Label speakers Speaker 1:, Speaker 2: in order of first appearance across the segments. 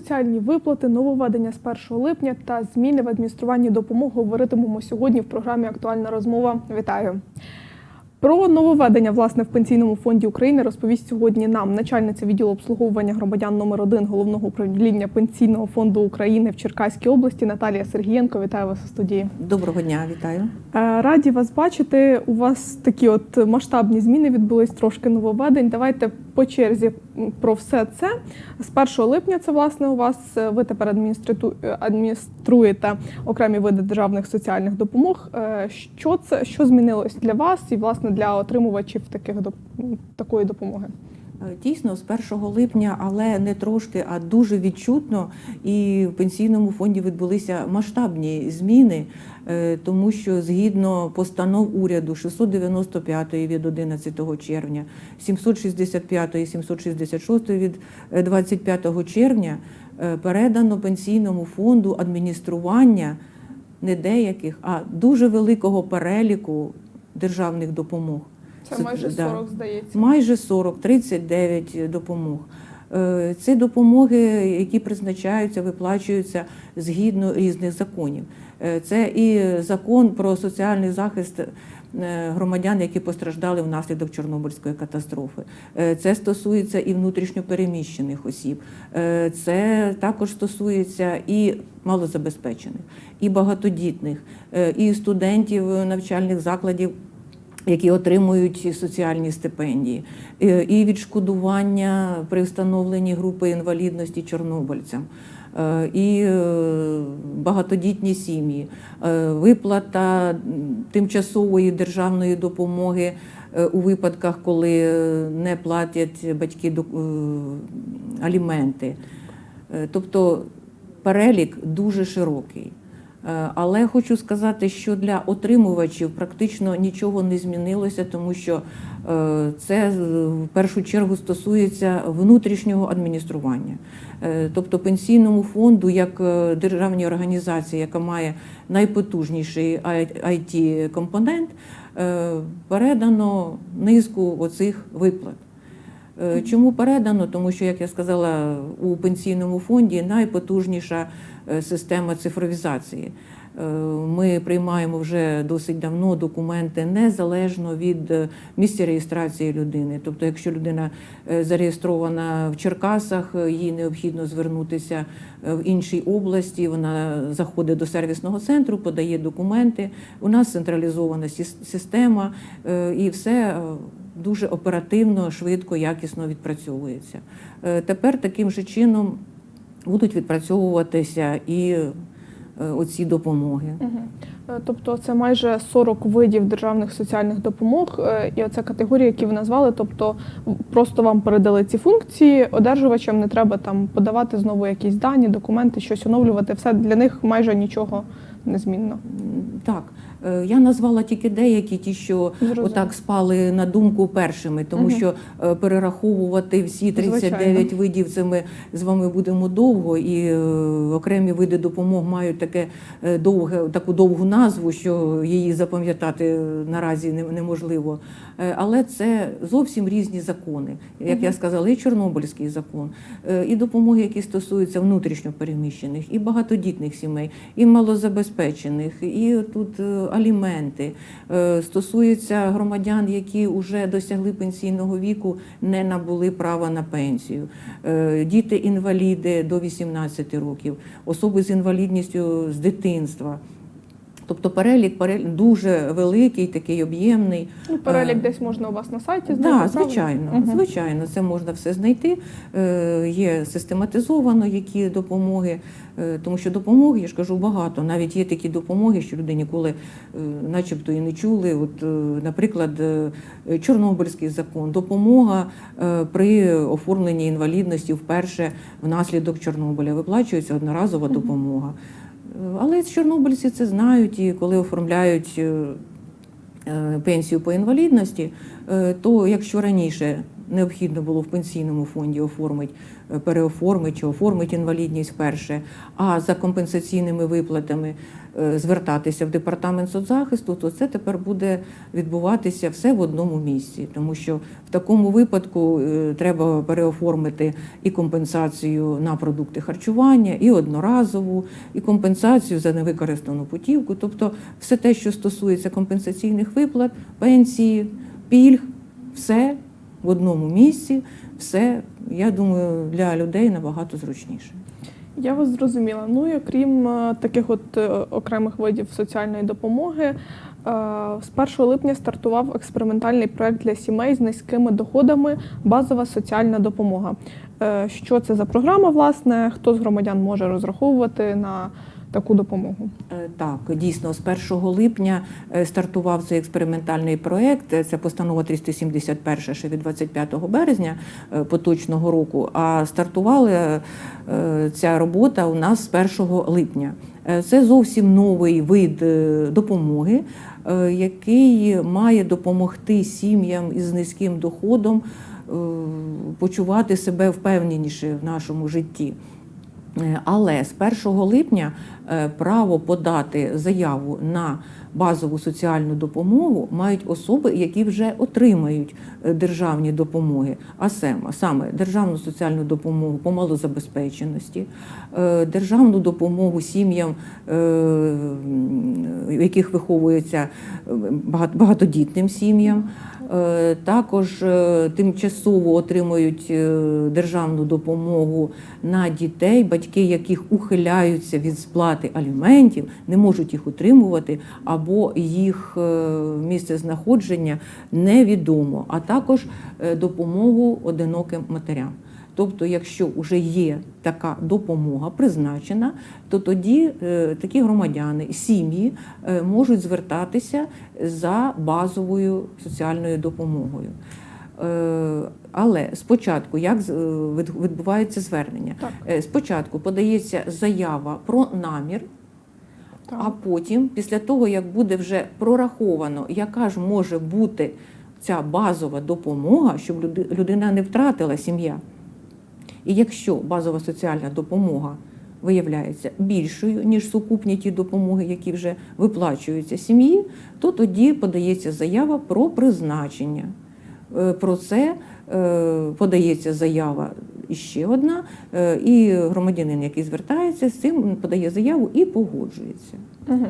Speaker 1: соціальні виплати, нововведення з 1 липня та зміни в адмініструванні допомоги говоритимемо сьогодні в програмі Актуальна розмова. Вітаю! Про нововведення власне в пенсійному фонді України розповість сьогодні нам начальниця відділу обслуговування громадян номер 1 головного управління пенсійного фонду України в Черкаській області Наталія Сергієнко. Вітаю вас у студії.
Speaker 2: Доброго дня, вітаю.
Speaker 1: Е, Раді вас бачити. У вас такі от масштабні зміни відбулись трошки нововведень. Давайте по черзі про все це. З 1 липня це власне у вас е, ви тепер адміністриту- е, адмініструєте окремі види державних соціальних допомог. Е, Що це що змінилось для вас і власне для отримувачів таких такої допомоги?
Speaker 2: Е, Дійсно, з 1 липня, але не трошки, а дуже відчутно, і в пенсійному фонді відбулися масштабні зміни, е, тому що згідно постанов уряду 695 від 11 червня, 765 і 766 від е, 25 червня е, передано пенсійному фонду адміністрування не деяких, а дуже великого переліку державних допомог.
Speaker 1: Це майже
Speaker 2: да.
Speaker 1: 40, здається.
Speaker 2: Майже 40, 39 допомог. Це допомоги, які призначаються, виплачуються згідно різних законів. Е, Це і закон про соціальний захист е, громадян, які постраждали внаслідок Чорнобильської катастрофи. Е, Це стосується і внутрішньопереміщених осіб. Це також стосується і малозабезпечених, і багатодітних, і студентів навчальних закладів які отримують соціальні стипендії, е, і відшкодування при встановленні групи інвалідності чорнобильцям, е, і е, багатодітні сім'ї, виплата тимчасової державної допомоги у випадках, коли не платять батьки аліменти. Тобто перелік дуже широкий. Е, Але хочу сказати, що для отримувачів практично нічого не змінилося, тому що е, це е, в першу чергу стосується внутрішнього адміністрування. Тобто пенсійному фонду, як державній організації, яка має найпотужніший it компонент передано низку оцих виплат. Чому передано? Тому що, як я сказала, у пенсійному фонді найпотужніша система цифровізації. Е, Ми приймаємо вже досить давно документи незалежно від е, місця реєстрації людини. Тобто, якщо людина е, зареєстрована в Черкасах, е, їй необхідно звернутися е, в іншій області. Вона заходить до сервісного центру, подає документи. У нас централізована система, е, і все е, дуже оперативно, швидко, якісно відпрацьовується. Е, Тепер таким же чином будуть відпрацьовуватися і е, оці допомоги.
Speaker 1: Е, Тобто це майже 40 видів державних соціальних допомог, е, і оця категорія, які ви назвали. Тобто просто вам передали ці функції, одержувачам не треба там подавати знову якісь дані, документи, щось оновлювати. Все для них майже нічого не змінно.
Speaker 2: Так, я назвала тільки деякі, ті, що
Speaker 1: Зрозуміло.
Speaker 2: отак спали на думку першими, тому
Speaker 1: Мгм.
Speaker 2: що е, перераховувати всі 39
Speaker 1: Звичайно.
Speaker 2: видів це ми з вами будемо довго, і е, окремі види допомог мають таке е, довге, таку довгу назву, що її запам'ятати е, наразі неможливо. Е, Але це зовсім різні закони. Як я сказала, і Чорнобильський закон, е, і допомоги, які стосуються внутрішньопереміщених, і багатодітних сімей, і малозабезпечених, і тут е, аліменти. Е, Стосується громадян, які вже досягли пенсійного віку, не набули права на пенсію, Е, діти-інваліди до 18 років, особи з інвалідністю з дитинства. Тобто перелік, перелік дуже великий, такий об'ємний.
Speaker 1: Ну, перелік
Speaker 2: Е,
Speaker 1: десь можна у вас на сайті знайти.
Speaker 2: Так,
Speaker 1: правильно?
Speaker 2: звичайно,
Speaker 1: Мгм.
Speaker 2: звичайно, це можна все знайти. Е, Є систематизовано які допомоги, е, тому що допомоги, я ж кажу, багато. Навіть є такі допомоги, що люди ніколи, е, начебто, і не чули. От, е, наприклад, е, Чорнобильський закон, допомога е, при оформленні інвалідності вперше внаслідок Чорнобиля. Виплачується одноразова допомога. Але чорнобильці це знають, і коли оформляють. е, е, пенсію по інвалідності, е, то якщо раніше необхідно було в пенсійному фонді оформити, е, переоформити чи оформити інвалідність вперше, а за компенсаційними виплатами е, звертатися в департамент соцзахисту, то це тепер буде відбуватися все в одному місці, тому що в такому випадку е, треба переоформити і компенсацію на продукти харчування, і одноразову, і компенсацію за невикористану путівку. Тобто, все те, що стосується компенсаційних виплат, пенсії, пільг, все в одному місці, все, я думаю, для людей набагато зручніше.
Speaker 1: Я вас зрозуміла. Ну і окрім е, таких от е, окремих видів соціальної допомоги, е, з 1 липня стартував експериментальний проект для сімей з низькими доходами Базова соціальна допомога. Що це за програма, власне? Хто з громадян може розраховувати на таку допомогу?
Speaker 2: Е, Так, дійсно, з 1 липня е, стартував цей експериментальний проєкт. Це постанова 371 ще від 25 березня е, поточного року. А стартувала ця робота у нас з 1 липня. Це зовсім новий вид допомоги, який має допомогти сім'ям із низьким доходом почувати себе впевненіше в нашому житті. Е, Але з 1 липня е, право подати заяву на базову соціальну допомогу мають особи, які вже отримають е, державні допомоги, а саме, державну соціальну допомогу по малозабезпеченості, державну допомогу сім'ям, в яких виховується багатодітним сім'ям. Е, Також е, тимчасово отримують е, державну допомогу на дітей, батьки яких ухиляються від сплати аліментів, не можуть їх утримувати, або їх місце знаходження невідомо, а також допомогу одиноким матерям. Тобто, якщо вже є така допомога призначена, то тоді е, такі громадяни, сім'ї е, можуть звертатися за базовою соціальною допомогою. Е, Але спочатку, як відбувається звернення?
Speaker 1: Так.
Speaker 2: Спочатку подається заява про намір, а потім, після того, як буде вже прораховано, яка ж може бути ця базова допомога, щоб людина не втратила сім'я. І якщо базова соціальна допомога виявляється більшою, ніж сукупні ті допомоги, які вже виплачуються сім'ї, то тоді подається заява про призначення. Е, Про це е, подається заява іще одна, е, і громадянин, який звертається, з цим подає заяву і погоджується.
Speaker 1: Угу.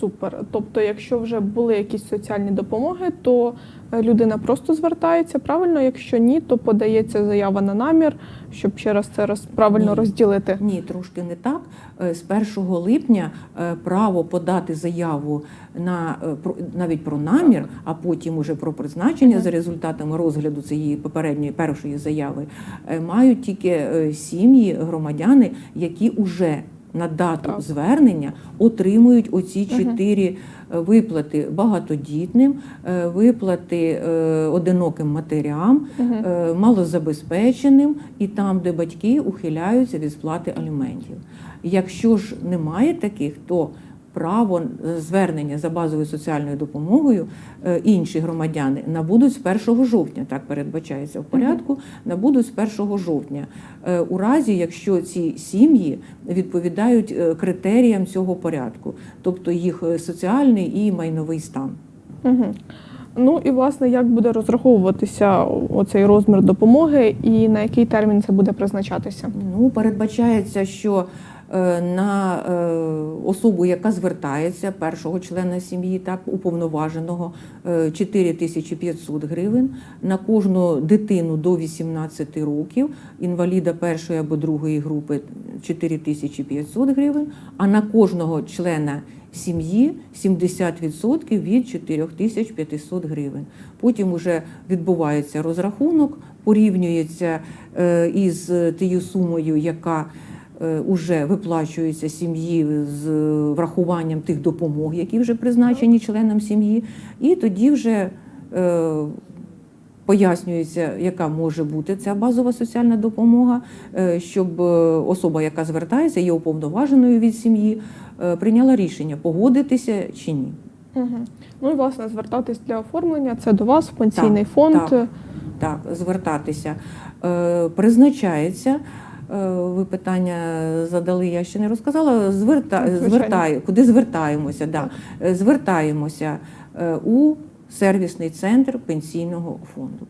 Speaker 1: Супер. Тобто, якщо вже були якісь соціальні допомоги, то людина просто звертається правильно. Якщо ні, то подається заява на намір, щоб ще раз це роз, правильно
Speaker 2: Ні.
Speaker 1: розділити.
Speaker 2: Ні, трошки не так. Е, З 1 липня е, право подати заяву на е, навіть про намір, а потім уже про призначення за результатами розгляду цієї попередньої першої заяви е, мають тільки е, сім'ї, громадяни, які уже на дату
Speaker 1: Так.
Speaker 2: звернення отримують оці чотири угу. виплати багатодітним, е, виплати е, одиноким матерям,
Speaker 1: Угу.
Speaker 2: малозабезпеченим і там, де батьки ухиляються від сплати аліментів. Якщо ж немає таких, то право е, звернення за базовою соціальною допомогою е, інші громадяни набудуть з 1 жовтня, так передбачається в порядку, набудуть з 1 жовтня, е, у разі, якщо ці сім'ї відповідають критеріям цього порядку, тобто їх соціальний і майновий стан.
Speaker 1: Угу. Ну і власне, як буде розраховуватися оцей розмір допомоги і на який термін це буде призначатися?
Speaker 2: Ну, передбачається, що на е, особу, яка звертається, першого члена сім'ї, так уповноваженого, е, 4500 гривень, на кожну дитину до 18 років, інваліда першої або другої групи 4500 гривень, а на кожного члена сім'ї 70% від 4500 гривень. Потім вже відбувається розрахунок, порівнюється е, із тією сумою, яка вже виплачується сім'ї з врахуванням тих допомог, які вже призначені членам сім'ї, і тоді вже е, пояснюється, яка може бути ця базова соціальна допомога, е, щоб е, особа, яка звертається, є уповноваженою від сім'ї, е, прийняла рішення погодитися чи ні.
Speaker 1: Угу. Ну і власне звертатись для оформлення це до вас в пенсійний
Speaker 2: Так,
Speaker 1: фонд.
Speaker 2: так. Так, звертатися. Е, призначається. Е, Ви питання задали, я ще не розказала. Зверта, звертаю, куди звертаємося? Да. Е, Звертаємося е, у сервісний центр пенсійного фонду.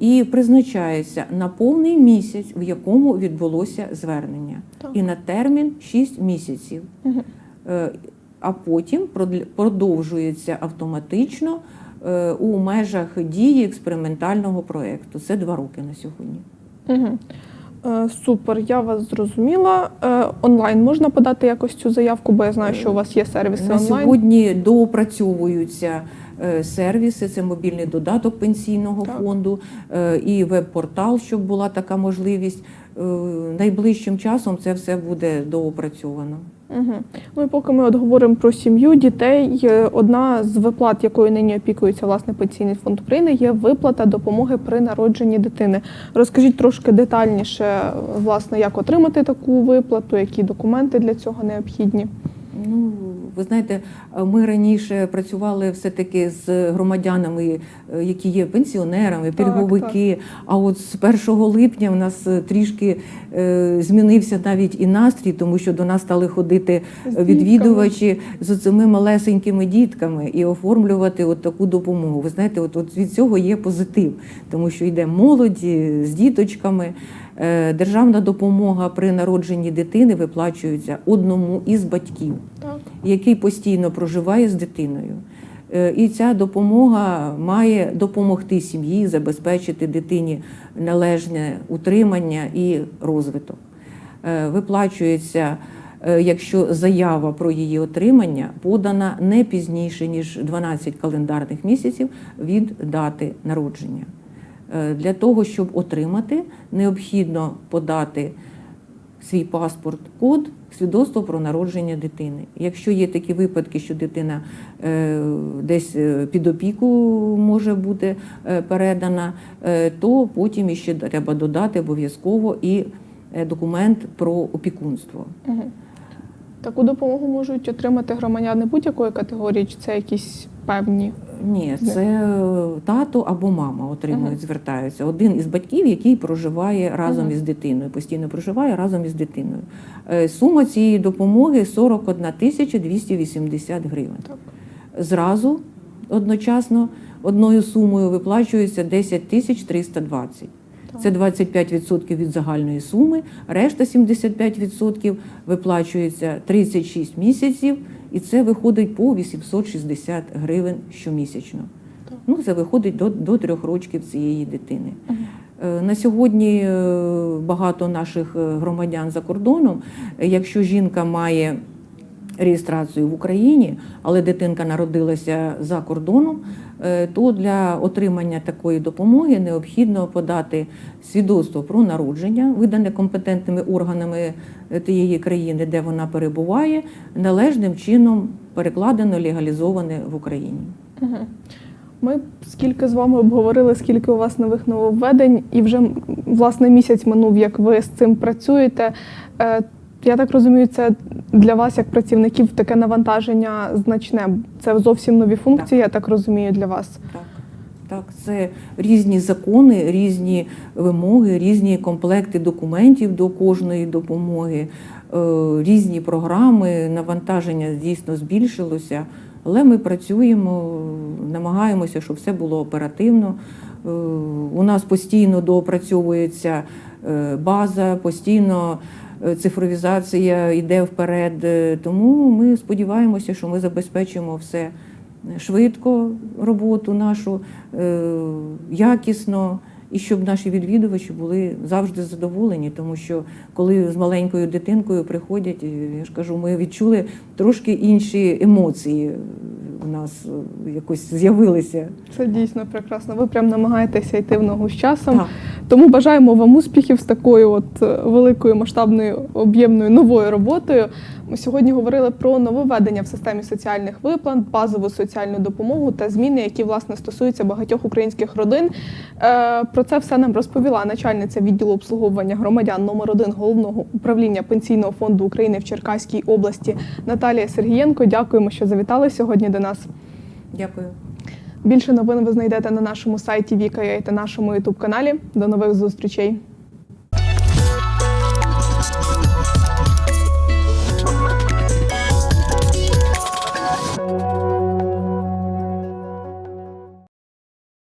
Speaker 2: І призначається на повний місяць, в якому відбулося звернення,
Speaker 1: Так.
Speaker 2: і на термін 6 місяців. А потім продовжується автоматично у межах дії експериментального проєкту. Це два роки на сьогодні.
Speaker 1: Угу. Е, супер, я вас зрозуміла. Е, онлайн можна подати якось цю заявку, бо я знаю, що у вас є сервіси
Speaker 2: На
Speaker 1: онлайн.
Speaker 2: сьогодні доопрацьовуються е, сервіси, це мобільний додаток пенсійного
Speaker 1: Так.
Speaker 2: фонду е, і веб-портал, щоб була така можливість. Е, Найближчим часом це все буде доопрацьовано.
Speaker 1: Угу. Ну і поки ми от говоримо про сім'ю, дітей, одна з виплат, якою нині опікується власне пенсійний фонд України, є виплата допомоги при народженні дитини. Розкажіть трошки детальніше, власне, як отримати таку виплату, які документи для цього необхідні.
Speaker 2: Ну, ви знаєте, ми раніше працювали все-таки з громадянами, е, які є пенсіонерами, пільговики. А от з 1 липня в нас е, трішки е, змінився навіть і настрій, тому що до нас стали ходити відвідувачі з цими малесенькими дітками і оформлювати от таку допомогу. Ви знаєте, от, от від цього є позитив, тому що йде молоді з діточками. Е, Державна допомога при народженні дитини виплачується одному із батьків, який постійно проживає з дитиною. Е, І ця допомога має допомогти сім'ї забезпечити дитині належне утримання і розвиток. Е, Виплачується, якщо заява про її отримання подана не пізніше ніж 12 календарних місяців від дати народження. Е, Для того, щоб отримати, необхідно подати свій паспорт, код, свідоцтво про народження дитини. Якщо є такі випадки, що дитина е, десь е, під опіку може бути передана, то потім іще треба додати обов'язково і документ про опікунство.
Speaker 1: Угу. Таку допомогу можуть отримати громадяни будь-якої категорії, чи це якісь певні.
Speaker 2: Ні, це тато або мама отримують,
Speaker 1: Мгм.
Speaker 2: звертаються. Один із батьків, який проживає разом
Speaker 1: Мгм.
Speaker 2: із дитиною, постійно проживає разом із дитиною. Е, Сума цієї допомоги 41 тисяча 280 гривень.
Speaker 1: Так.
Speaker 2: Зразу одночасно одною сумою виплачується 10 тисяч 320. Це 25% від загальної суми, решта 75% виплачується 36 місяців, і це виходить по 860 гривень щомісячно. Ну, це виходить до, до трьох років цієї дитини. Е, На сьогодні е, багато наших е, громадян за кордоном, якщо жінка має реєстрацію в Україні, але дитинка народилася за кордоном, то для отримання такої допомоги необхідно подати свідоцтво про народження, видане компетентними органами е, тієї країни, де вона перебуває, належним чином перекладено, легалізоване в Україні.
Speaker 1: Ми скільки з вами обговорили, скільки у вас нових нововведень, і вже власне місяць минув, як ви з цим працюєте. Е, Я так розумію, це для вас, як працівників, таке навантаження значне. Це зовсім нові функції, я так розумію, для вас.
Speaker 2: Так, так, це різні закони, різні вимоги, різні комплекти документів до кожної допомоги, е, різні програми. Навантаження дійсно збільшилося, але ми працюємо, намагаємося, щоб все було оперативно. Е, У нас постійно доопрацьовується е, база, постійно цифровізація йде вперед. Е, Тому ми сподіваємося, що ми забезпечимо все швидко роботу нашу, е, якісно, і щоб наші відвідувачі були завжди задоволені, тому що коли з маленькою дитинкою приходять, е, я ж кажу, ми відчули трошки інші емоції е, у нас е, якось з'явилися.
Speaker 1: Це дійсно прекрасно. Ви прям намагаєтеся йти в ногу з часом.
Speaker 2: Так.
Speaker 1: Тому бажаємо вам успіхів з такою от е, великою масштабною об'ємною новою роботою. Ми сьогодні говорили про нововведення в системі соціальних виплат, базову соціальну допомогу та зміни, які власне стосуються багатьох українських родин. Е, Про це все нам розповіла начальниця відділу обслуговування громадян номер 1 головного управління пенсійного фонду України в Черкаській області Наталія Сергієнко. Дякуємо, що завітали сьогодні до нас.
Speaker 2: Дякую.
Speaker 1: Більше новин ви знайдете на нашому сайті Віка та нашому ютуб каналі. До нових зустрічей.